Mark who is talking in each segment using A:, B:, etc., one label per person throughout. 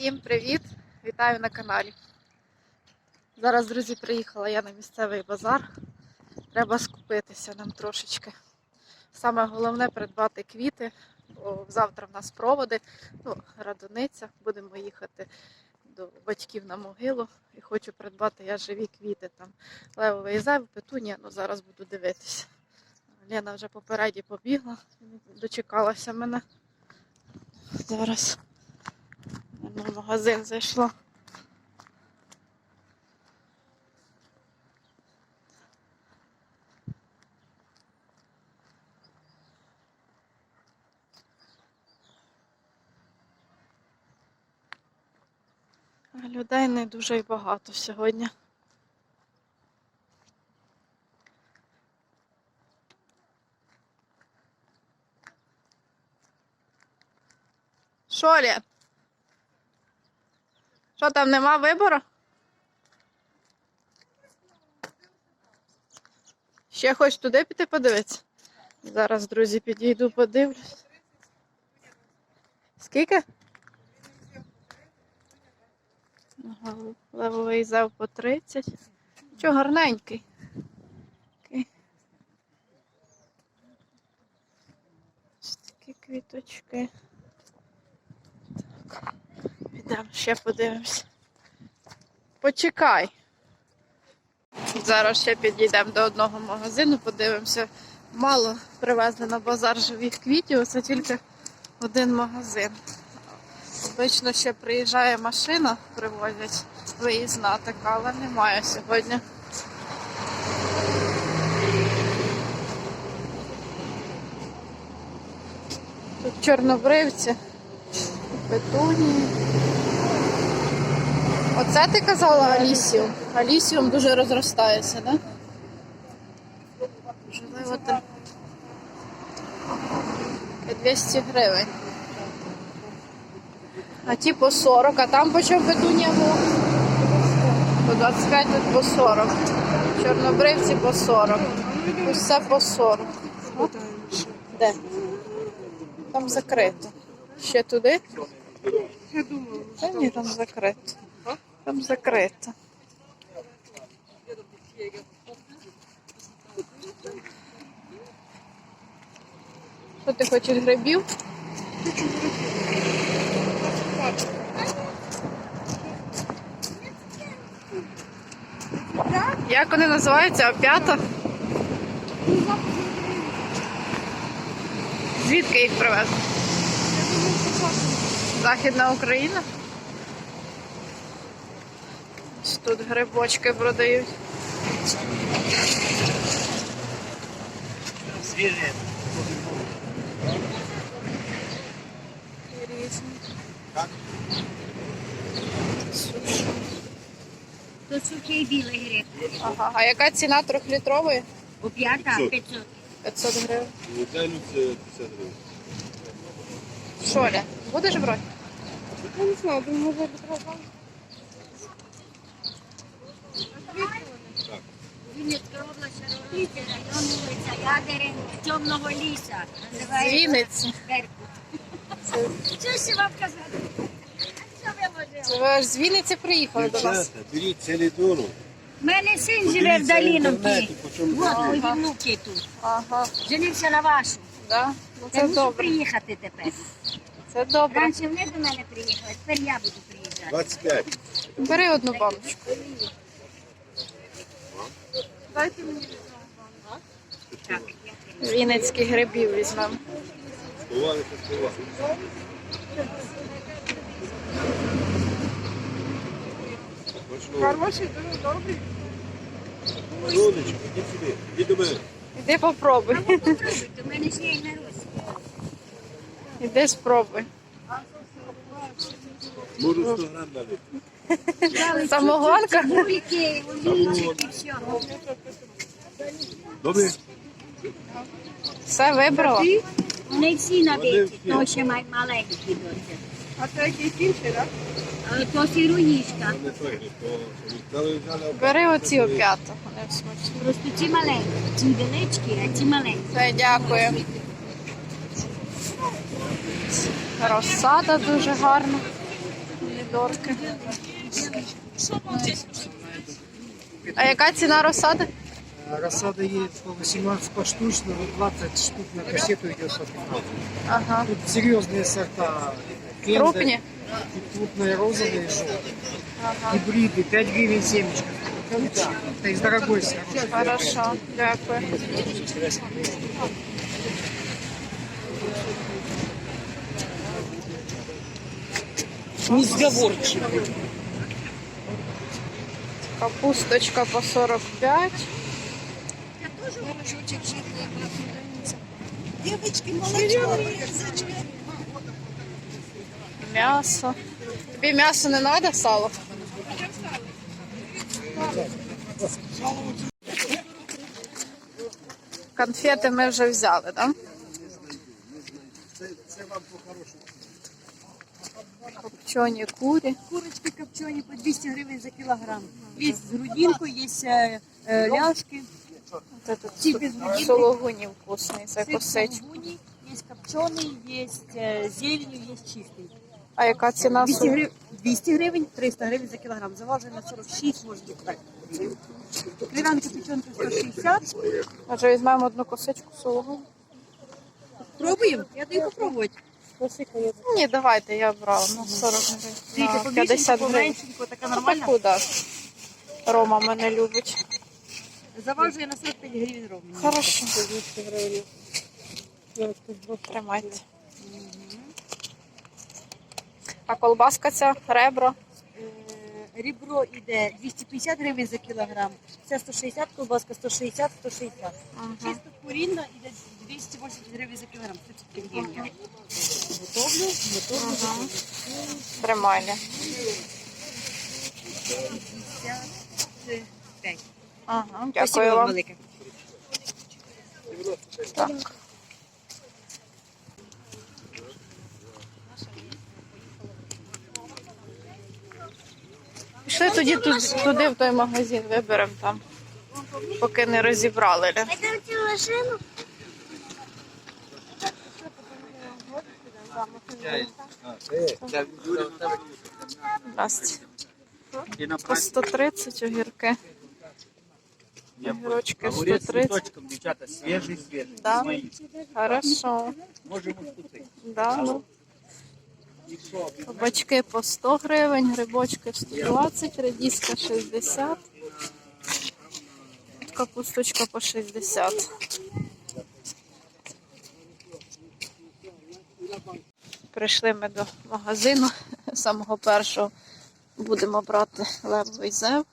A: Всім привіт! Вітаю на каналі. Зараз, друзі, приїхала я на місцевий базар. Треба скупитися нам трошечки. Саме головне придбати квіти, бо завтра в нас проводи, ну, радониця. Будемо їхати до батьків на могилу і хочу придбати я живі квіти. Там левовий зайв, петунія, ну зараз буду дивитися. Лена вже попереді побігла, дочекалася мене. Зараз в магазин зайшла. Людей не дуже й багато сьогодні. Лен? Що там нема вибору? Ще хочеш туди піти подивитися? Зараз, друзі, підійду, подивлюсь. Скільки? Левовий зав по 30. Чого гарненький? Такі квіточки. Так. Підемо ще подивимось. Почекай. Зараз ще підійдемо до одного магазину, подивимося. Мало привезли на базар живих квітів, це тільки один магазин. Обично ще приїжджає машина, привозять виїзна така, але немає сьогодні. Тут чорнобривці, петунії. Оце ти казала Алісіум? Алісіум дуже розростається, так? Да? Можливо, ти. 200 гривень. А ті по 40, а там по чому петунія була? По 25, тут по 40. Чорнобривці по 40. Усе по 40. Де? Там закрито. Ще туди?
B: Я думаю,
A: Та ні, там закрито. Там закрито. Що ти хочеш грибів? Як вони називаються? Опята? Звідки їх привезли? Західна Україна? Ось Тут грибочки продають.
C: Свіжі.
A: Різні.
C: Так.
A: Суші.
D: То сухий білий гриб.
A: Ага. А яка ціна трьохлітрової?
D: У п'ята
C: 500.
D: 500.
A: 500 гривень.
C: Звичайно, це 50 гривень.
A: Шоля, будеш брати?
B: я не знаю, думаю, може бути
D: Район вулиця Ядерин, Темного ліса. Називається. Беркут. Що ще вам казати? Що ви можете?
A: Ви аж з Вінниці приїхали до нас.
C: Дівчата, беріть цілий дору.
D: У мене син живе в Даліновці.
C: це.
D: мої внуки тут.
A: Ага,
D: Женився на вашу.
A: да? Ну
D: Я
A: це
D: мушу
A: добре.
D: приїхати тепер.
A: Це добре.
D: Раніше вони до мене приїхали, тепер я буду приїжджати.
C: 25.
A: Бери одну баночку.
B: Дайте мені
D: Так, я
A: Вінницьких грибів візьмемо.
B: Хороший, дуже добрий.
C: Родички, ідіть сюди. Ідіть до мене.
A: Іди попробуй.
D: У мене є і на
A: Іди спробуй.
C: Можу 100 грам дати.
A: Самогонка?
D: Все.
C: Добре?
A: Все вибрала.
D: Вони всі набиті,
C: Вони
D: то ще маленькі досі.
B: А це якийсь інший, так?
D: То сіруїшка.
C: Гриб, то взяли.
A: Бери оці опята. Вони смачні.
D: Просто ці маленькі, ці величкі, а ці маленькі.
A: Все, дякую. Розсада дуже гарна. помідорки. А яка ціна розсади?
E: Рассада есть по 18 поштучно, вот 20 штук на кассету идет по 15.
A: Ага.
E: Тут серьезные сорта. Кенда,
A: Крупні?
E: и Крупные розовые, желтые.
A: Ага.
E: Гибриды 5 гривен семечка. Да, это из дорогой хороший.
A: Хорошо, дякую.
E: Несговорчивый.
A: Капусточка по 45.
B: Девочки, молочко.
A: М'ясо. Тобі м'ясо не треба, сало? Конфети ми вже взяли, так? Копчені курі.
F: Курочки копчені по 200 гривень за кілограм. Є з грудинкою, є е, е, ляшки,
A: Це тут сологуні вкусний, це
F: сир є копчений, є е, з зеленью, є чистий.
A: А яка ціна?
F: 200 гривень, 200 гривень, 300 гривень за кілограм. Заважує на 46, може бути так. Кривянка печенка 160.
A: Може візьмемо одну косичку сологу?
F: Пробуємо? Я даю попробувати.
A: Ні, давайте, я брала. Ну, 40 гривень. На
F: побільшенько,
A: 50 гривень.
F: така нормальна.
A: Таку, да. Рома мене любить.
F: Заважує на 45 гривень ровно.
A: Хорошо. Тримайте. А колбаска ця, ребра.
F: Е, Ребро йде 250 гривень за кілограм. Це 160, колбаска 160, 160.
A: Ага.
F: Чисто курінна йде 280 гривень за кілограм. 35 гривень. Готовлю, готовлю, готовлю.
A: Тримайте.
F: 55.
A: Ага,
F: Спасибо
A: дякую
F: вам
A: вам.
F: велике.
A: Так. Пішли тоді туди, туди в той магазин, виберемо там, поки не розібрали. Ля. Здрасте. По 130 огірки. Огірочки 130.
C: листочком, дівчата, свіжий, свіжий.
A: Да? Хорошо.
C: Можемо вкусити.
A: Да. Кабачки по 100 гривень, грибочки 120, редіска 60. Капусточка по 60. Прийшли ми до магазину самого першого. Будемо брати левовий зев.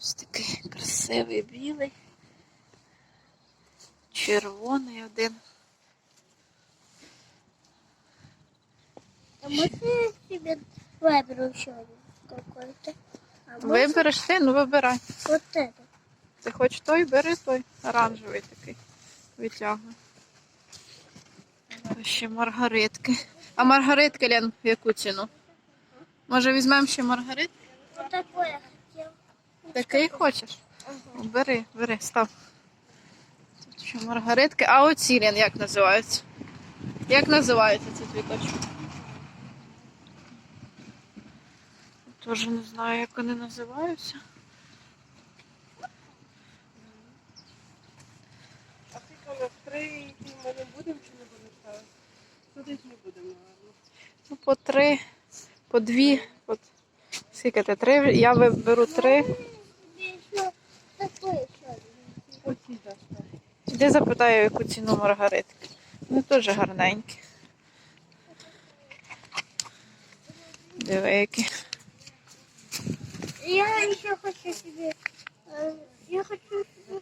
A: Ось такий красивий білий. Червоний один.
G: А себе выберу один какой-то?
A: Вибереш ти, ну вибирай.
G: вот это?
A: Ти хоч той, бери той оранжевий такий. Витягуй. Ще маргаритки. А маргаритки, Лен, в яку ціну? Може візьмемо ще маргарит?
G: Вот такой я хотел.
A: Такий хочеш? Бери, бери, став. Тут ще маргаритки. А оці, Лен, як називаються? Як називаються ці цвіточки? Теж не знаю, як вони називаються.
B: А ти коли три йти ми не будемо чи не будемо Не будемо.
A: Ну, по три, по дві. По... Скільки ти? Три? Я виберу три. Іди запитаю, яку ціну маргаритки. Вони теж гарненькі. Диви, які.
G: Я еще хочу себе... э, Я хочу себе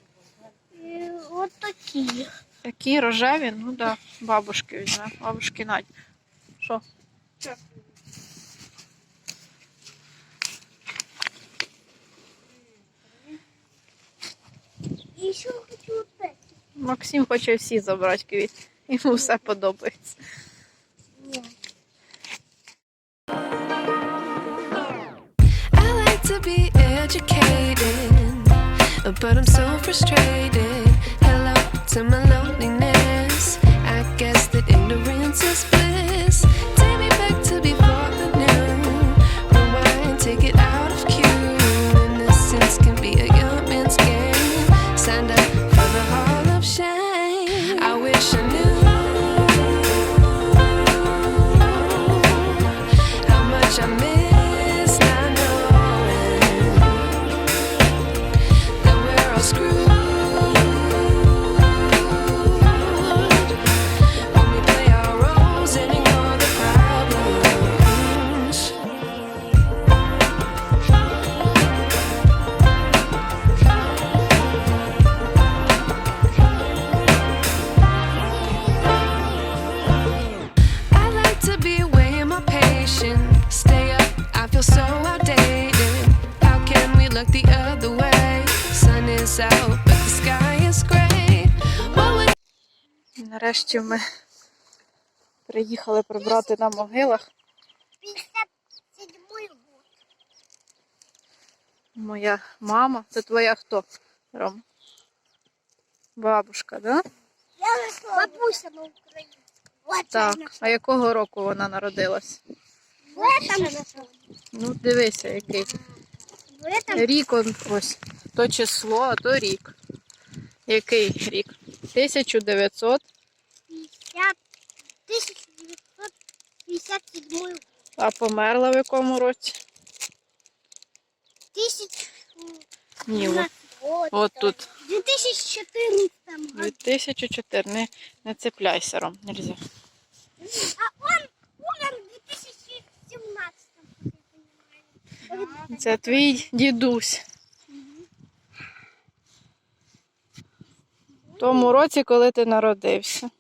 G: э, вот такие.
A: Такі рожеві, ну да, бабушки візьме. Бабушки Надь. Що?
G: Хочу.
A: Максим хоче всі забрати квіт. Йому все подобається.
H: But I'm so frustrated. Hello to my chances.
A: Нарешті ми приїхали прибрати на могилах.
G: 57 год.
A: Моя мама. Це твоя хто? Ром? Бабушка, да?
G: Я Бабуся на Україні. Вот
A: Так. А якого року вона народилась?
G: В этом,
A: Ну, дивися, який.
G: в этом
A: Рік он ось. То число, а то рік. Який рік? 1900,
G: 50, 1957 год.
A: а померла в якому році?
G: Тысяч...
A: Ні, от,
G: год.
A: от тут.
G: В 2014 году.
A: 2004. Не, не цепляйся, Ром, нельзя.
G: А он умер в 2017 как я понимаю.
A: Це твій дідусь. В тому році, коли ти народився.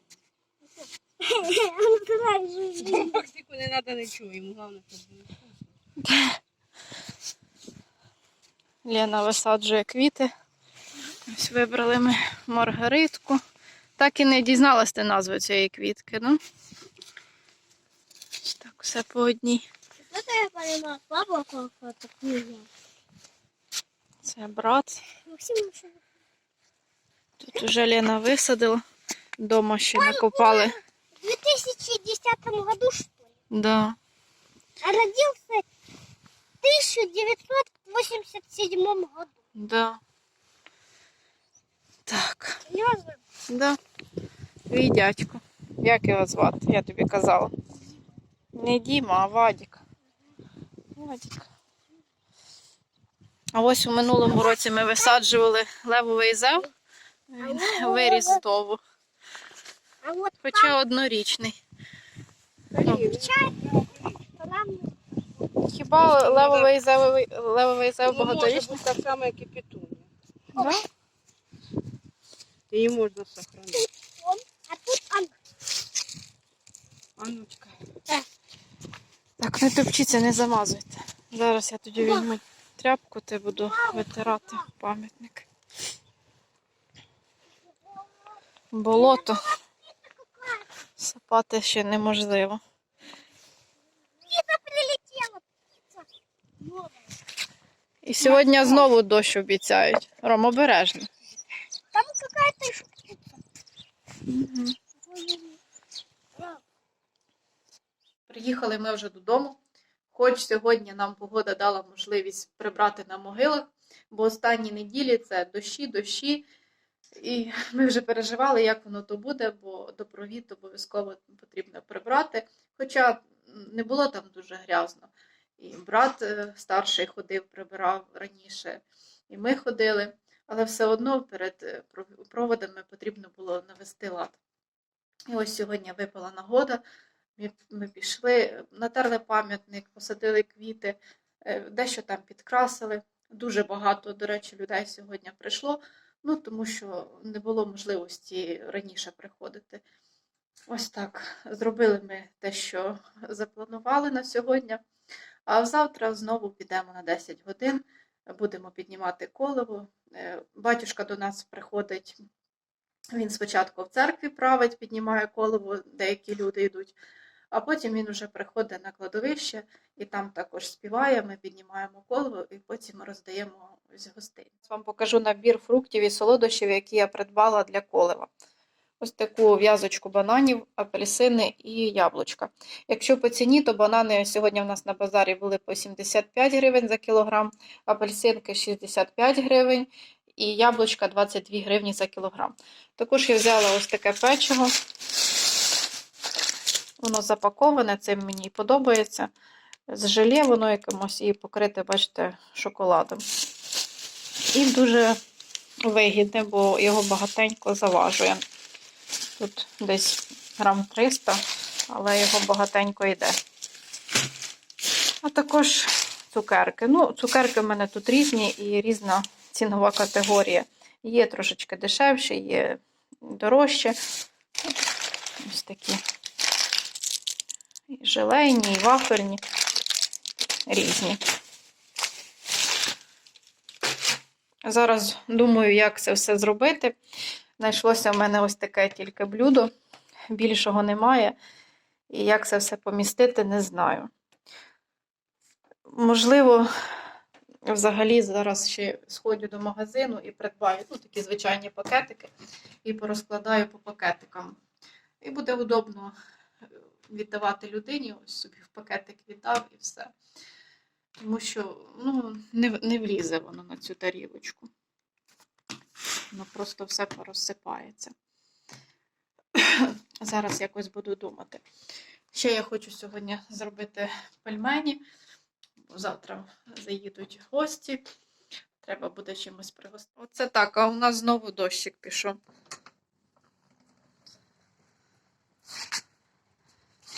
B: Максику не треба нічого, йому головне, щоб було.
A: Лена висаджує квіти. Ось вибрали ми маргаритку. Так і не дізналась ти назви цієї квітки, ну? Ось Так, все по одній.
G: Это я понимаю, папа какая-то книга.
A: Це брат. Тут уже Лена висадила. Дома ще накопали.
G: В 2010 году, что ли?
A: Да.
G: А родился в 1987 году.
A: Да. Так.
G: Серьезно?
A: Да. Твій дядько. Як його звати? Я тобі казала. Не Діма, а Вадік. Вадік. А ось у минулому році ми висаджували левовий зев. Він виріс здову.
G: А вот
A: Хоча однорічний.
G: чай,
A: Хіба левовий зев, левовий зев багаторічний?
B: так само, як і петунія.
A: Да?
B: Її можна сохранити.
G: а тут он.
B: Анночка.
A: Так, не топчіться, не замазуйте. Зараз я тоді візьму тряпку та буду витирати пам'ятник. Болото. Сапати ще неможливо.
G: Птица прилетела, птица. Новая.
A: І сьогодні знову дощ обіцяють. Ром, обережно.
G: Там еще птица.
A: Приїхали ми вже додому. Хоч сьогодні нам погода дала можливість прибрати на могилах, бо останні неділі це дощі, дощі. І ми вже переживали, як воно то буде, бо допровід обов'язково потрібно прибрати. Хоча не було там дуже грязно. І брат е, старший ходив, прибирав раніше, і ми ходили, але все одно перед е, проводами потрібно було навести лад. І ось сьогодні випала нагода. Ми, ми пішли, натерли пам'ятник, посадили квіти, е, дещо там підкрасили. Дуже багато, до речі, людей сьогодні прийшло, ну тому що не було можливості раніше приходити. Ось так. Зробили ми те, що запланували на сьогодні. А завтра знову підемо на 10 годин, будемо піднімати колево. Е, Батюшка до нас приходить. Він спочатку в церкві править, піднімає колево, деякі люди йдуть, а потім він вже приходить на кладовище і там також співає. Ми піднімаємо колево і потім роздаємо з гостей. Вам покажу набір фруктів і солодощів, які я придбала для колева. Ось таку в'язочку бананів, апельсини і яблучка. Якщо по ціні, то банани сьогодні в нас на базарі були по 75 гривень за кілограм, апельсинки 65 гривень і яблучка 22 гривні за кілограм. Також я взяла ось таке печиво. Воно запаковане, цим мені подобається. З желе воно якимось і покрите, бачите, шоколадом. І дуже вигідне, бо його багатенько заважує. Тут десь грам 300, але його багатенько йде. А також цукерки. Ну, цукерки в мене тут різні і різна цінова категорія. Є трошечки дешевші, є дорожче. Ось такі. І желейні, і вафельні. різні. Зараз думаю, як це все зробити. Знайшлося в мене ось таке тільки блюдо, більшого немає. І як це все помістити, не знаю. Можливо, взагалі зараз ще сходжу до магазину і придбаю ну, такі звичайні пакетики і порозкладаю по пакетикам. І буде удобно віддавати людині, ось собі в пакетик віддав і все. Тому що ну, не, не влізе воно на цю тарілочку. Воно просто все порозсипається. Зараз якось буду думати. Ще я хочу сьогодні зробити пельмені. Завтра заїдуть гості. Треба буде чимось пригостити. Оце так, а у нас знову дощик пішов.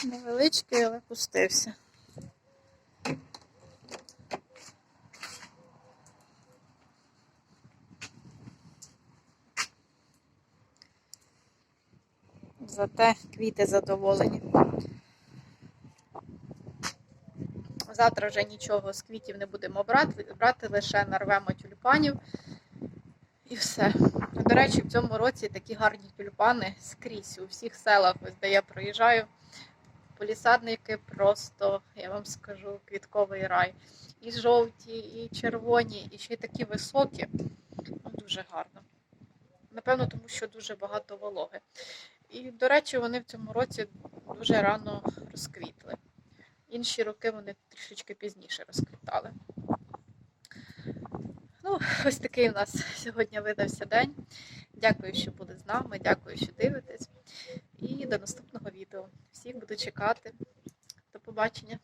A: Невеличкий, але пустився. Зате квіти задоволені. Завтра вже нічого з квітів не будемо брати, брати лише нарвемо тюльпанів і все. До речі, в цьому році такі гарні тюльпани скрізь у всіх селах, ось де я проїжджаю. Полісадники просто, я вам скажу, квітковий рай. І жовті, і червоні, і ще й такі високі. Ну, дуже гарно. Напевно, тому що дуже багато вологи. І, до речі, вони в цьому році дуже рано розквітли. Інші роки вони трішечки пізніше розквітали. Ну, ось такий у нас сьогодні видався день. Дякую, що були з нами, дякую, що дивитесь. І до наступного відео. Всіх буду чекати. До побачення.